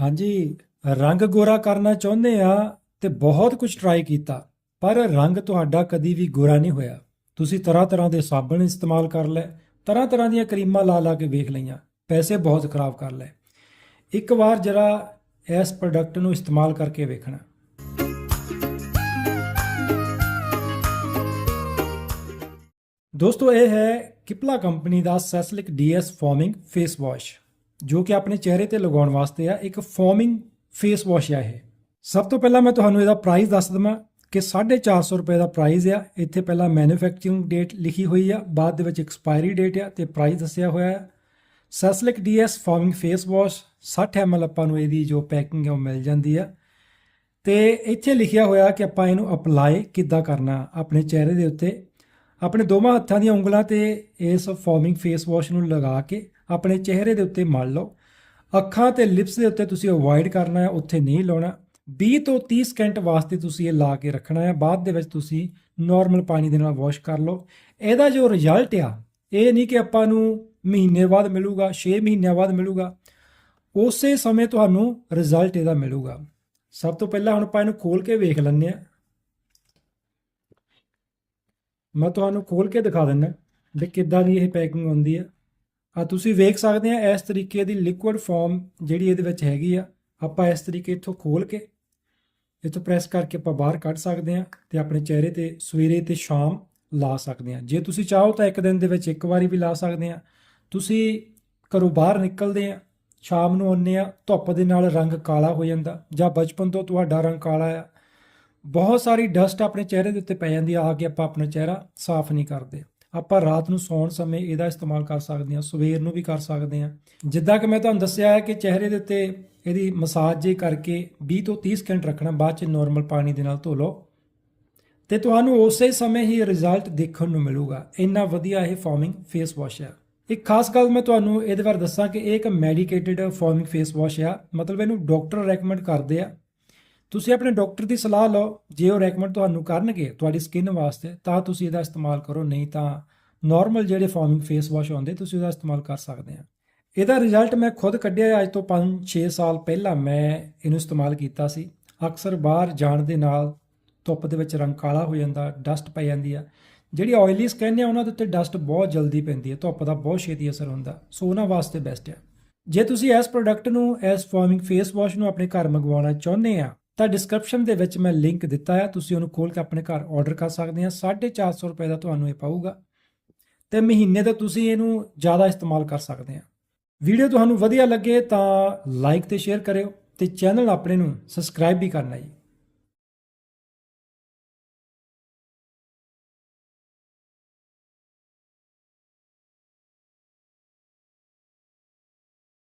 ਹਾਂਜੀ, ਰੰਗ ਗੋਰਾ ਕਰਨਾ ਚਾਹੁੰਦੇ ਆ ਤੇ ਬਹੁਤ ਕੁਝ ਟਰਾਈ ਕੀਤਾ, ਪਰ ਰੰਗ ਤੁਹਾਡਾ ਕਦੀ ਵੀ ਗੋਰਾ ਨਹੀਂ ਹੋਇਆ। ਤੁਸੀਂ ਤਰ੍ਹਾਂ ਤਰ੍ਹਾਂ ਦੇ ਸਾਬਣ ਇਸਤੇਮਾਲ ਕਰ ਲਏ ਤਰ੍ਹਾਂ ਤਰ੍ਹਾਂ ਦੀਆਂ ਕਰੀਮਾਂ ਲਾ ਲਾ ਕੇ ਵੇਖ ਲਈਆਂ, ਪੈਸੇ ਬਹੁਤ ਖਰਾਬ ਕਰ ਲਏ। ਇੱਕ ਵਾਰ ਜਰਾ ਇਸ ਪ੍ਰੋਡਕਟ ਨੂੰ ਇਸਤੇਮਾਲ ਕਰਕੇ ਵੇਖਣਾ। ਦੋਸਤੋ, ਇਹ ਹੈ ਕਿਪਲਾ ਕੰਪਨੀ ਦਾ Saslic DS foaming face wash ਜੋ ਕਿ ਆਪਣੇ ਚਿਹਰੇ ਤੇ ਲਗਾਉਣ ਵਾਸਤੇ ਆ, ਇੱਕ ਫੋਮਿੰਗ ਫੇਸ ਵਾਸ਼ ਆ ਇਹ। ਸਭ ਤੋਂ ਪਹਿਲਾਂ ਮੈਂ ਤੁਹਾਨੂੰ ਇਹਦਾ ਪ੍ਰਾਈਸ ਦੱਸ ਦਵਾਂ ਕਿ 450 ਰੁਪਏ ਦਾ ਪ੍ਰਾਈਸ ਆ। ਇੱਥੇ ਪਹਿਲਾਂ ਮੈਨੂਫੈਕਚਰਿੰਗ ਡੇਟ ਲਿਖੀ ਹੋਈ ਆ, ਬਾਅਦ ਦੇ ਵਿੱਚ ਐਕਸਪਾਇਰੀ ਡੇਟ ਆ ਤੇ ਪ੍ਰਾਈਸ ਦੱਸਿਆ ਹੋਇਆ ਆ। Saslic DS foaming face wash 60 ml ਆਪਾਂ ਨੂੰ ਇਹਦੀ ਜੋ ਪੈਕਿੰਗ ਹੈ ਉਹ ਮਿਲ ਜਾਂਦੀ ਆ। ਤੇ ਇੱਥੇ ਲਿਖਿਆ ਹੋਇਆ ਕਿ ਆਪਾਂ ਇਹਨੂੰ ਅਪਲਾਈ ਕਿੱਦਾਂ ਕਰਨਾ ਆਪਣੇ ਚਿਹਰੇ ਦੇ ਉੱਤੇ। ਆਪਣੇ ਦੋਵਾਂ ਹੱਥਾਂ ਦੀਆਂ ਉਂਗਲਾਂ ਤੇ ਇਸ ਫੋਮਿੰਗ ਫੇਸ ਵਾਸ਼ ਨੂੰ ਲਗਾ ਕੇ ਆਪਣੇ ਚਿਹਰੇ ਦੇ ਉੱਤੇ ਮਲ ਲਓ। ਅੱਖਾਂ ਤੇ ਲਿਪਸ ਦੇ ਉੱਤੇ ਤੁਸੀਂ ਅਵੋਇਡ ਕਰਨਾ ਹੈ, ਉੱਥੇ ਨਹੀਂ ਲਾਉਣਾ। 20 ਤੋਂ 30 ਸਕਿੰਟ ਵਾਸਤੇ ਤੁਸੀਂ ਇਹ ਲਾ ਕੇ ਰੱਖਣਾ ਹੈ, ਬਾਅਦ ਦੇ ਵਿੱਚ ਤੁਸੀਂ ਨਾਰਮਲ ਪਾਣੀ ਦੇ ਨਾਲ ਵਾਸ਼ ਕਰ ਲਓ। ਇਹਦਾ ਜੋ ਰਿਜ਼ਲਟ ਆ, ਇਹ ਨਹੀਂ ਕਿ ਆਪਾਂ ਨੂੰ ਮਹੀਨੇ ਬਾਅਦ ਮਿਲੂਗਾ 6 ਮਹੀਨਿਆਂ ਬਾਅਦ ਮਿਲੂਗਾ। ਉਸੇ ਸਮੇਂ ਤੁਹਾਨੂੰ ਰਿਜ਼ਲਟ ਇਹਦਾ ਮਿਲੂਗਾ। ਸਭ ਤੋਂ ਪਹਿਲਾਂ ਹੁਣ ਆਪਾਂ ਇਹਨੂੰ ਖੋਲ ਕੇ ਵੇਖ ਲੈਂਦੇ ਆ ਮੈਂ ਤੁਹਾਨੂੰ ਖੋਲ ਕੇ ਦਿਖਾ ਦਿੰਦਾ ਵੀ ਕਿੱਦਾਂ ਦੀ ਇਹ ਪੈਕਿੰਗ ਹੁੰਦੀ ਹੈ। ਆ ਤੁਸੀਂ ਵੇਖ ਸਕਦੇ ਆ, ਇਸ ਤਰੀਕੇ ਦੀ ਲਿਕੁਇਡ ਫਾਰਮ ਜਿਹੜੀ ਇਹਦੇ ਵਿੱਚ ਹੈਗੀ ਆ, ਆਪਾਂ ਇਸ ਤਰੀਕੇ ਇੱਥੋਂ ਖੋਲ ਕੇ ਇੱਥੋਂ ਪ੍ਰੈਸ ਕਰਕੇ ਆਪਾਂ ਬਾਹਰ ਕੱਢ ਸਕਦੇ ਆ ਤੇ ਆਪਣੇ ਚਿਹਰੇ ਤੇ, ਸਵੇਰੇ ਤੇ ਸ਼ਾਮ ਲਾ ਸਕਦੇ ਆ। ਜੇ ਤੁਸੀਂ ਚਾਹੋ ਤਾਂ ਇੱਕ ਦਿਨ ਦੇ ਵਿੱਚ ਇੱਕ ਵਾਰੀ ਵੀ ਲਾ ਸਕਦੇ ਆ। ਤੁਸੀਂ ਘਰੋਂ ਬਾਹਰ ਨਿਕਲਦੇ ਆ, ਸ਼ਾਮ ਨੂੰ ਆਉਂਦੇ ਆ, ਧੁੱਪ ਦੇ ਨਾਲ ਰੰਗ ਕਾਲਾ ਹੋ ਜਾਂਦਾ, ਜਾਂ ਬਚਪਨ ਤੋਂ ਤੁਹਾਡਾ ਰੰਗ ਕਾਲਾ ਆ, ਬਹੁਤ ਸਾਰੀ ਡਸਟ ਆਪਣੇ ਚਿਹਰੇ ਦੇ ਉੱਤੇ ਪੈ ਜਾਂਦੀ ਆ ਆ ਕੇ ਆਪਾਂ ਆਪਣਾ ਚਿਹਰਾ ਸਾਫ਼ ਨਹੀਂ ਕਰਦੇ। ਆਪਾਂ ਰਾਤ ਨੂੰ ਸੌਣ ਸਮੇਂ ਇਹਦਾ ਇਸਤੇਮਾਲ ਕਰ ਸਕਦੇ ਹਾਂ, ਸਵੇਰ ਨੂੰ ਵੀ ਕਰ ਸਕਦੇ ਹਾਂ। ਜਿੱਦਾਂ ਕਿ ਮੈਂ ਤੁਹਾਨੂੰ ਦੱਸਿਆ ਹੈ ਕਿ ਚਿਹਰੇ ਦੇ ਉੱਤੇ ਇਹਦੀ ਮਸਾਜ ਜੇ ਕਰਕੇ 20 ਤੋਂ 30 ਸਕਿੰਟ ਰੱਖਣਾ, ਬਾਅਦ ਚ ਨਾਰਮਲ ਪਾਣੀ ਦੇ ਨਾਲ ਧੋ ਲਓ। ਤੇ ਤੁਹਾਨੂੰ ਉਸੇ ਸਮੇਂ ਹੀ ਰਿਜ਼ਲਟ ਦੇਖਣ ਨੂੰ ਮਿਲੂਗਾ। ਇੰਨਾ ਵਧੀਆ ਇਹ ਫਾਰਮਿੰਗ ਫੇਸ ਵਾਸ਼ ਹੈ ਇੱਕ ਖਾਸ ਗੱਲ ਮੈਂ ਤੁਹਾਨੂੰ ਇਹਦੇ ਬਾਰੇ ਦੱਸਾਂ ਕਿ ਇਹ ਇੱਕ ਮੈਡੀਕੇਟਿਡ ਫਾਰਮਿੰਗ ਫੇਸ ਵਾਸ਼ ਆ। ਮਤਲਬ ਇਹਨੂੰ ਡਾਕਟਰ ਰეკਮੈਂਡ ਕਰਦੇ ਆ। ਤੁਸੀਂ ਆਪਣੇ ਡਾਕਟਰ ਦੀ ਸਲਾਹ ਲਓ, ਜੇ ਉਹ ਰეკਮੈਂਡ ਤੁਹਾਨੂੰ ਕਰਨਗੇ ਤੁਹਾਡੀ ਸਕਿਨ ਵਾਸਤੇ, ਤਾਂ ਤੁਸੀਂ ਇਹਦਾ ਇਸਤੇਮਾਲ ਕਰੋ, ਨਹੀਂ ਤਾਂ ਨਾਰਮਲ ਜਿਹੜੇ ਫਾਰਮਿੰਗ ਫੇਸ ਵਾਸ਼ ਆਉਂਦੇ ਤੁਸੀਂ ਉਹਦਾ ਇਸਤੇਮਾਲ ਕਰ ਸਕਦੇ ਆ। ਇਹਦਾ ਰਿਜ਼ਲਟ ਮੈਂ ਖੁਦ ਕੱਢਿਆ ਅੱਜ ਤੋਂ 5-6 ਸਾਲ ਪਹਿਲਾਂ ਮੈਂ ਇਹਨੂੰ ਇਸਤੇਮਾਲ ਕੀਤਾ ਸੀ। ਅਕਸਰ ਬਾਹਰ ਜਾਣ ਦੇ ਨਾਲ ਧੁੱਪ ਦੇ ਵਿੱਚ ਰੰਗ ਕਾਲਾ ਹੋ ਜਾਂਦਾ ਡਸਟ ਪੈ ਜਾਂਦੀ ਆ। ਜਿਹੜੀ ਆਇਲੀ ਸਕਿਨ ਆ, ਉਹਨਾਂ ਦੇ ਉੱਤੇ ਡਸਟ ਬਹੁਤ ਜਲਦੀ ਪੈਂਦੀ ਹੈ ਧੁੱਪ ਦਾ ਬਹੁਤ ਛੇਤੀ ਅਸਰ ਹੁੰਦਾ, ਸੋ ਉਹਨਾਂ ਵਾਸਤੇ ਬੈਸਟ ਹੈ ਜੇ ਤੁਸੀਂ ਇਸ ਪ੍ਰੋਡਕਟ ਨੂੰ, ਇਸ ਫਾਰਮਿੰਗ ਫੇਸ ਵਾਸ਼ ਨੂੰ ਆਪਣੇ ਘਰ ਮੰਗਵਾਉਣਾ ਚਾਹੁੰਦੇ ਆ ਤਾਂ ਡਿਸਕ੍ਰਿਪਸ਼ਨ ਦੇ ਵਿੱਚ ਮੈਂ ਲਿੰਕ ਦਿੱਤਾ ਹੈ ਤੁਸੀਂ ਉਹਨੂੰ ਖੋਲ ਕੇ ਆਪਣੇ ਘਰ ਆਰਡਰ ਕਰ ਸਕਦੇ ਆ। 450 ਰੁਪਏ ਦਾ ਤੁਹਾਨੂੰ ਇਹ ਪਾਊਗਾ। ਤੇ ਮਹੀਨੇ ਦਾ ਤੁਸੀਂ ਇਹਨੂੰ ਜ਼ਿਆਦਾ ਇਸਤੇਮਾਲ ਕਰ ਸਕਦੇ ਆ। ਵੀਡੀਓ ਤੁਹਾਨੂੰ ਵਧੀਆ ਲੱਗੇ ਤਾਂ ਲਾਈਕ ਤੇ ਸ਼ੇਅਰ ਕਰਿਓ ਤੇ ਚੈਨਲ ਆਪਣੇ ਨੂੰ ਸਬਸਕ੍ਰਾਈਬ ਵੀ ਕਰਨਾ ਜੀ।